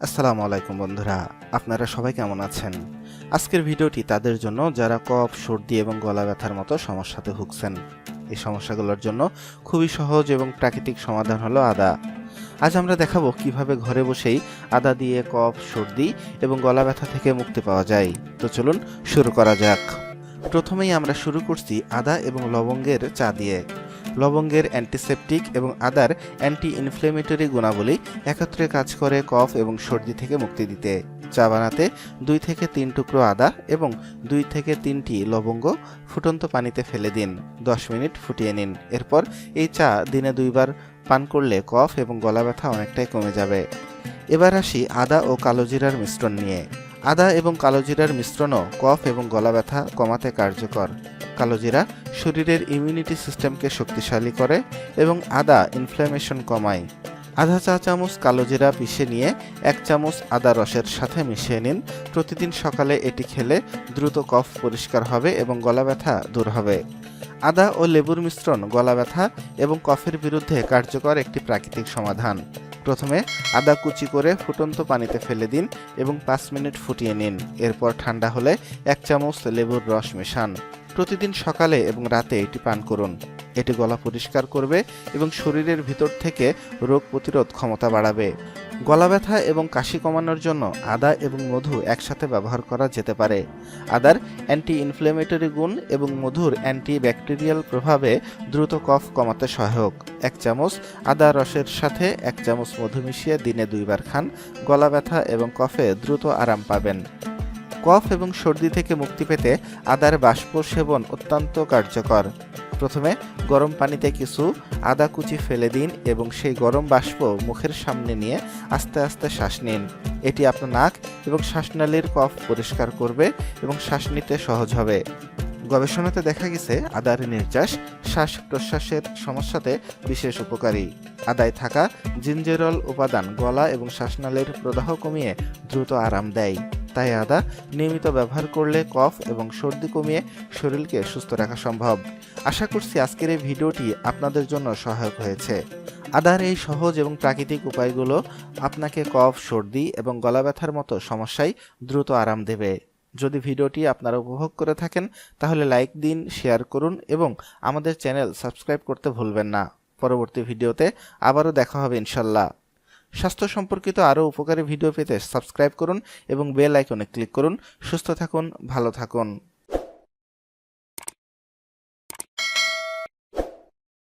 আসসালামু আলাইকুম বন্ধুরা, আপনারা সবাই কেমন আছেন? আজকের ভিডিওটি তাদের জন্য যারা কফ, সর্দি এবং গলা ব্যথার মতো সমস্যাতে ভুগছেন। এই সমস্যাগুলোর জন্য খুবই সহজ এবং প্রাকৃতিক সমাধান হলো আদা। আজ আমরা দেখাবো কীভাবে ঘরে বসেই আদা দিয়ে কফ, সর্দি এবং গলা ব্যথা থেকে মুক্তি পাওয়া যায়। তো চলুন শুরু করা যাক। প্রথমেই আমরা শুরু করছি আদা এবং লবঙ্গের চা দিয়ে। লবঙ্গের অ্যান্টিসেপটিক এবং আদার অ্যান্টি ইনফ্লেমেটরি গুণাবলী একত্রে কাজ করে কফ এবং সর্দি থেকে মুক্তি দিতে। চা বানাতে দুই থেকে তিন টুকরো আদা এবং দুই থেকে তিনটি লবঙ্গ ফুটন্ত পানিতে ফেলে দিন। দশ মিনিট ফুটিয়ে নিন। এরপর এই চা দিনে দুইবার পান করলে কফ এবং গলা ব্যথা অনেকটাই কমে যাবে। এবার আসি আদা ও কালোজিরার মিশ্রণ নিয়ে। আদা এবং কালোজিরার মিশ্রণও কফ এবং গলা ব্যথা কমাতে কার্যকর। কালোজিরা শরীরের ইমিউনিটি সিস্টেমকে শক্তিশালী করে এবং আদা ইনফ্ল্যামেশন কমায়। আধা চা চামচ কালোজিরা পিষে নিয়ে এক চামচ আদা রসের সাথে মিশিয়ে নিন। প্রতিদিন সকালে এটি খেলে দ্রুত কফ পরিষ্কার হবে এবং গলা ব্যথা দূর হবে। আদা ও লেবুর মিশ্রণ গলা ব্যথা এবং কফের বিরুদ্ধে কার্যকর একটি প্রাকৃতিক সমাধান। প্রথমে আদা কুচি করে ফুটন্ত পানিতে ফেলে দিন এবং পাঁচ মিনিট ফুটিয়ে নিন। এরপর ঠান্ডা হলে এক চামচ লেবুর রস মেশান। প্রতিদিন সকালে এবং রাতে এটি পান করুন। এটি গলা পরিষ্কার করবে এবং শরীরের ভিতর থেকে রোগ প্রতিরোধ ক্ষমতা বাড়াবে। গলা ব্যথা এবং কাশি কমানোর জন্য আদা এবং মধু একসাথে ব্যবহার করা যেতে পারে। আদার অ্যান্টি ইনফ্লেমেটরি গুণ এবং মধুর অ্যান্টি ব্যাকটেরিয়াল প্রভাবে দ্রুত কফ কমাতে সহায়ক। এক চামচ আদা রসের সাথে এক চামচ মধু মিশিয়ে দিনে দুইবার খান। গলা ব্যথা এবং কফে দ্রুত আরাম পাবেন। কফ এবং সর্দি থেকে মুক্তি পেতে আদার বাষ্প সেবন অত্যন্ত কার্যকর। প্রথমে গরম পানিতে কিছু আদা কুচি ফেলে দিন এবং সেই গরম বাষ্প মুখের সামনে নিয়ে আস্তে আস্তে শ্বাস নিন। এটি আপনার নাক এবং শ্বাসনালীর কফ পরিষ্কার করবে এবং শ্বাস নিতে সহজ হবে। গবেষণাতে দেখা গেছে, আদার নির্যাস শ্বাস প্রশ্বাসের সমস্যাতে বিশেষ উপকারী। আদায় থাকা জিঞ্জেরল উপাদান গলা এবং শ্বাসনালীর প্রদাহ কমিয়ে দ্রুত আরাম দেয়। তাই আদা নিয়মিত ব্যবহার করলে কফ এবং সর্দি কমিয়ে শরীরকে সুস্থ রাখা সম্ভব। আশা করছি আজকের এই ভিডিওটি আপনাদের জন্য সহায়ক হয়েছে। আদার এই সহজ এবং প্রাকৃতিক উপায়গুলো আপনাকে কফ, সর্দি এবং গলা ব্যথার মতো সমস্যায় দ্রুত আরাম দেবে। যদি ভিডিওটি আপনারা উপভোগ করে থাকেন, তাহলে লাইক দিন, শেয়ার করুন এবং আমাদের চ্যানেল সাবস্ক্রাইব করতে ভুলবেন না। পরবর্তী ভিডিওতে আবারও দেখা হবে ইনশাল্লাহ। স্বাস্থ্য সম্পর্কিত আরও উপকারী ভিডিও পেতে সাবস্ক্রাইব করুন এবং বেল আইকনে ক্লিক করুন। সুস্থ থাকুন, ভালো থাকুন।